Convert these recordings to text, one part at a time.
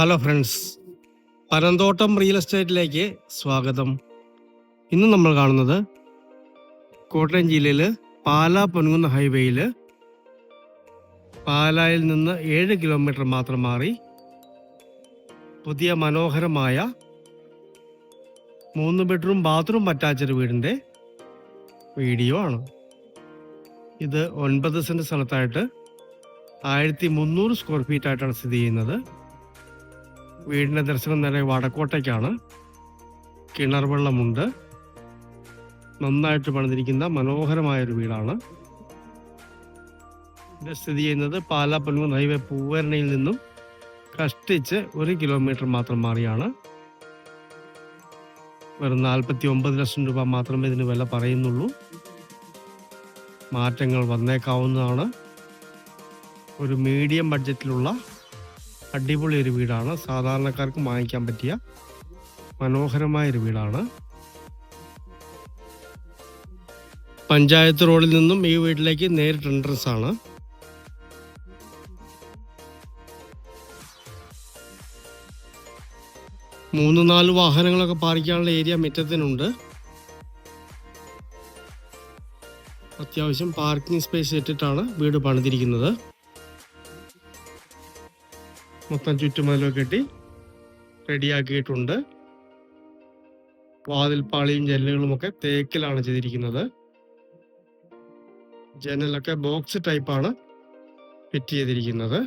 Hello friends Panamthottam real എസ്റ്റേറ്റിലേക്ക് സ്വാഗതം. ഇന്ന് നമ്മൾ കാണുന്നത് കോട്ടയം ജില്ലയിൽ പാലാ പൊൻകുന്ന ഹൈവേയിൽ പാലായിൽ നിന്ന് ഏഴ് കിലോമീറ്റർ മാത്രം മാറി പുതിയ മനോഹരമായ മൂന്ന് ബെഡ്റൂം ബാത്റൂം അറ്റാച്ച്ഡ് വീടിന്റെ വീഡിയോ ആണ്. ഇത് ഒൻപത് സെന്റ് സ്ഥലത്തായിട്ട് ആയിരത്തി മുന്നൂറ് സ്ക്വയർ ഫീറ്റ് ആയിട്ടാണ് സ്ഥിതി ചെയ്യുന്നത്. വീടിന്റെ ദർശനം നേരെ വടക്കോട്ടേക്കാണ്. കിണർ വെള്ളമുണ്ട് നന്നായിട്ട് പണിതിരിക്കുന്ന മനോഹരമായ ഒരു വീടാണ്. ഇത് സ്ഥിതി ചെയ്യുന്നത് പാലാ പൊൻകുന്ന് ഹൈവേ പൂവരണയിൽ നിന്നും കഷ്ടിച്ച് ഒരു കിലോമീറ്റർ മാത്രം മാറിയാണ്. വെറും നാൽപ്പത്തി ഒമ്പത് ലക്ഷം രൂപ മാത്രമേ ഇതിന് വില പറയുന്നുള്ളൂ. മാറ്റങ്ങൾ വന്നേക്കാവുന്നതാണ്. ഒരു മീഡിയം ബഡ്ജറ്റിലുള്ള അടിപൊളി ഒരു വീടാണ്. സാധാരണക്കാർക്ക് വാങ്ങിക്കാൻ പറ്റിയ മനോഹരമായ ഒരു വീടാണ്. പഞ്ചായത്ത് റോഡിൽ നിന്നും ഈ വീട്ടിലേക്ക് നേരിട്ട് എൻട്രൻസ് ആണ്. മൂന്ന് നാല് വാഹനങ്ങളൊക്കെ പാർക്കാനുള്ള ഏരിയ മുറ്റത്തിനുണ്ട്. അത്യാവശ്യം പാർക്കിംഗ് സ്പേസ് ഇട്ടിട്ടാണ് വീട് പണിതിരിക്കുന്നത്. മൊത്തം ചുറ്റുമതിലൊക്കെ കെട്ടി റെഡിയാക്കിയിട്ടുണ്ട്. വാതിൽപ്പാളിയും ജനലുകളും ഒക്കെ തേക്കിലാണ് ചെയ്തിരിക്കുന്നത്. ജനലൊക്കെ ബോക്സ് ടൈപ്പാണ് ഫിറ്റ് ചെയ്തിരിക്കുന്നത്.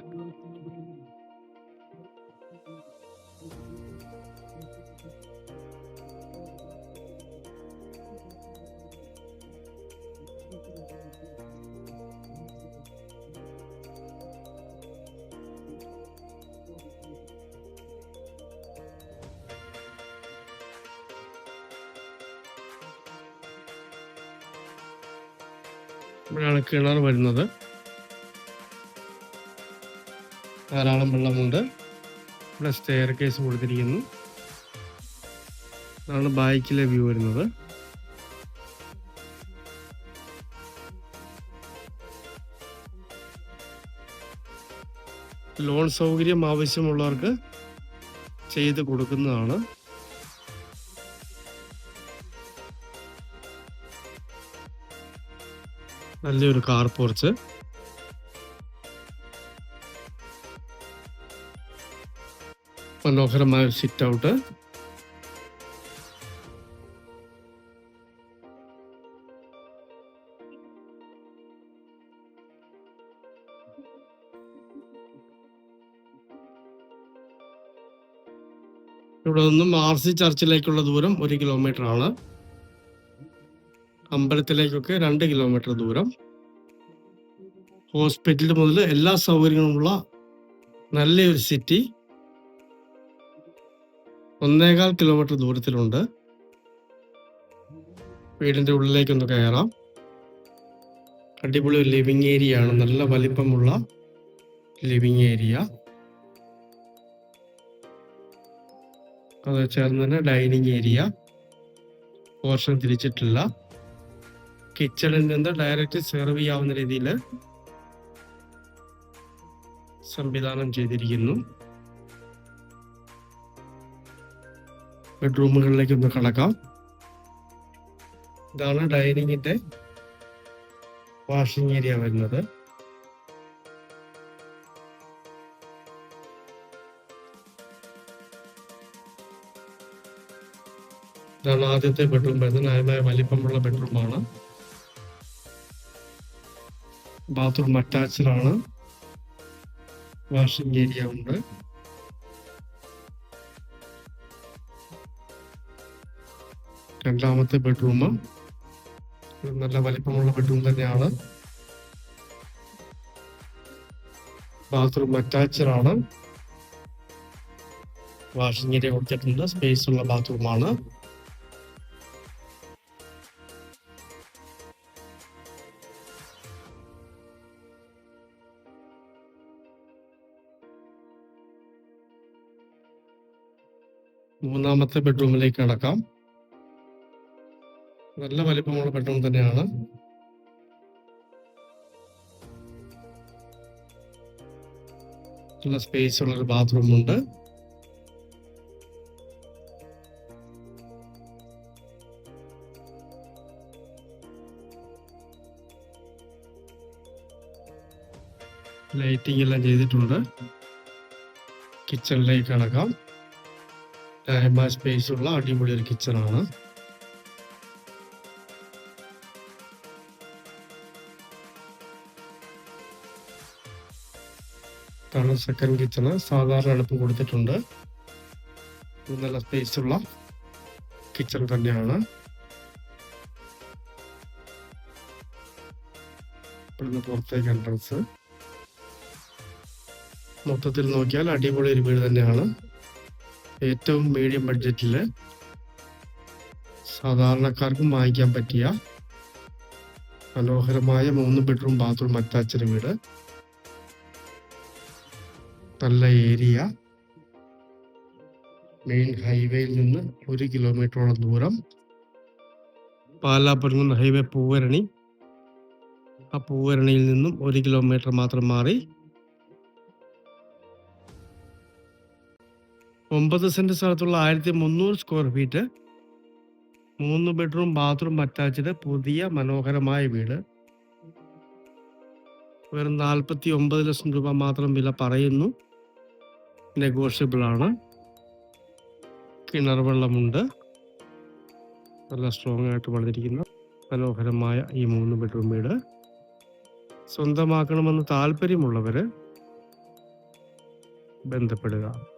ഇവിടെയാണ് കിണർ വരുന്നത്. ധാരാളം വെള്ളമുണ്ട്. ഇവിടെ സ്റ്റെയർ കേസ് കൊടുത്തിരിക്കുന്നു. ഇതാണ് ബാക്കിലെ വ്യൂ വരുന്നത്. ലോൺ സൗകര്യം ആവശ്യമുള്ളവർക്ക് ചെയ്ത് കൊടുക്കുന്നതാണ്. നല്ലൊരു കാർ പോർച്ച് മനോഹരമായ സിറ്റ് ഔട്ട് ഇവിടെ നിന്നും ആർ സി ചർച്ചിലേക്കുള്ള ദൂരം ഒരു കിലോമീറ്റർ ആണ്. അമ്പലത്തിലേക്കൊക്കെ രണ്ട് കിലോമീറ്റർ ദൂരം. ഹോസ്പിറ്റൽ മുതൽ എല്ലാ സൗകര്യങ്ങളുമുള്ള നല്ലൊരു സിറ്റി. ഒന്നേകാൽ കിലോമീറ്റർ ദൂരത്തിലുണ്ട്. വീടിന്റെ ഉള്ളിലേക്കൊന്ന് കയറാം. അടിപൊളി ലിവിങ് ഏരിയ ആണ് നല്ല വലിപ്പമുള്ള ലിവിങ് ഏരിയ. അത് ചേർന്ന് തന്നെ ഡൈനിങ് ഏരിയ. പോർഷൻ തിരിച്ചിട്ടില്ല. കിച്ചണിൽ നിന്ന് ഡയറക്റ്റ് സെർവ് ചെയ്യാവുന്ന രീതിയിൽ സംവിധാനം ചെയ്തിരിക്കുന്നു. ബെഡ്റൂമുകളിലേക്ക് ഒന്ന് കടക്കാം. ഇതാണ് ഡൈനിങ്ങിന്റെ വാഷിംഗ് ഏരിയ വരുന്നത്. ഇതാണ് ആദ്യത്തെ ബെഡ്റൂം വരുന്നത്. ന്യായമായ വലിപ്പമുള്ള ബെഡ്റൂമാണ് ബാത്റൂം അറ്റാച്ച്ഡ് ആണ്. വാഷിംഗ് ഏരിയ ഉണ്ട്. രണ്ടാമത്തെ ബെഡ്റൂം നല്ല വലിപ്പമുള്ള ബെഡ്റൂം തന്നെയാണ്. ബാത്റൂം അറ്റാച്ച്ഡ് ആണ്. വാഷിംഗ് ഏരിയ കൊടുത്തിട്ടുണ്ട്. സ്പേസ് ഉള്ള ബാത്റൂമാണ് മൂന്നാമത്തെ ബെഡ്റൂമിലേക്ക് കടക്കാം. നല്ല വലിപ്പമുള്ള ബെഡ്റൂം തന്നെയാണ്. നല്ല സ്പേസ് ഉള്ള ഒരു ബാത്റൂം ഉണ്ട്. ലൈറ്റിംഗ് എല്ലാം ചെയ്തിട്ടുണ്ട്. കിച്ചണിലേക്ക് കടക്കാം. ലാഹബ സ്പേസ് ഉള്ള അടിപൊളി ഒരു കിച്ചണാണ് ഇതാണ് സെക്കൻഡ് കിച്ചണ് സാധാരണ അടുപ്പ് കൊടുത്തിട്ടുണ്ട്. നല്ല സ്പേസ് ഉള്ള കിച്ചൺ തന്നെയാണ്. പുറത്തേക്ക് എൻട്രൻസ് മൊത്തത്തിൽ നോക്കിയാൽ അടിപൊളി ഒരു വീട് തന്നെയാണ്. ഏറ്റവും മീഡിയം ബഡ്ജറ്റിൽ സാധാരണക്കാർക്കും വാങ്ങിക്കാൻ പറ്റിയ മനോഹരമായ മൂന്ന് ബെഡ്റൂം ബാത്റൂം അറ്റാച്ച്ഡ് വീട്. നല്ല ഏരിയ മെയിൻ ഹൈവേയിൽ നിന്ന് ഒരു കിലോമീറ്ററോളം ദൂരം. പാലാപ്പുറം ഹൈവേ പൂവരണി. ആ പൂവരണിയിൽ നിന്നും ഒരു കിലോമീറ്റർ മാത്രം മാറി ഒമ്പത് സെന്റ് സ്ഥലത്തുള്ള ആയിരത്തി മുന്നൂറ് സ്ക്വയർ ഫീറ്റ് മൂന്ന് ബെഡ്റൂം ബാത്റൂം അറ്റാച്ച്ഡ് പുതിയ മനോഹരമായ വീട്. വെറും നാൽപ്പത്തി ഒമ്പത് ലക്ഷം രൂപ മാത്രം വില പറയുന്നു. നെഗോഷ്യബിൾ ആണ് കിണർ വെള്ളമുണ്ട്. നല്ല സ്ട്രോങ് ആയിട്ട് വളർന്നിരിക്കുന്ന മനോഹരമായ ഈ മൂന്ന് ബെഡ്റൂം വീട്. സ്വന്തമാക്കണമെന്ന് താല്പര്യമുള്ളവര് ബന്ധപ്പെടുക.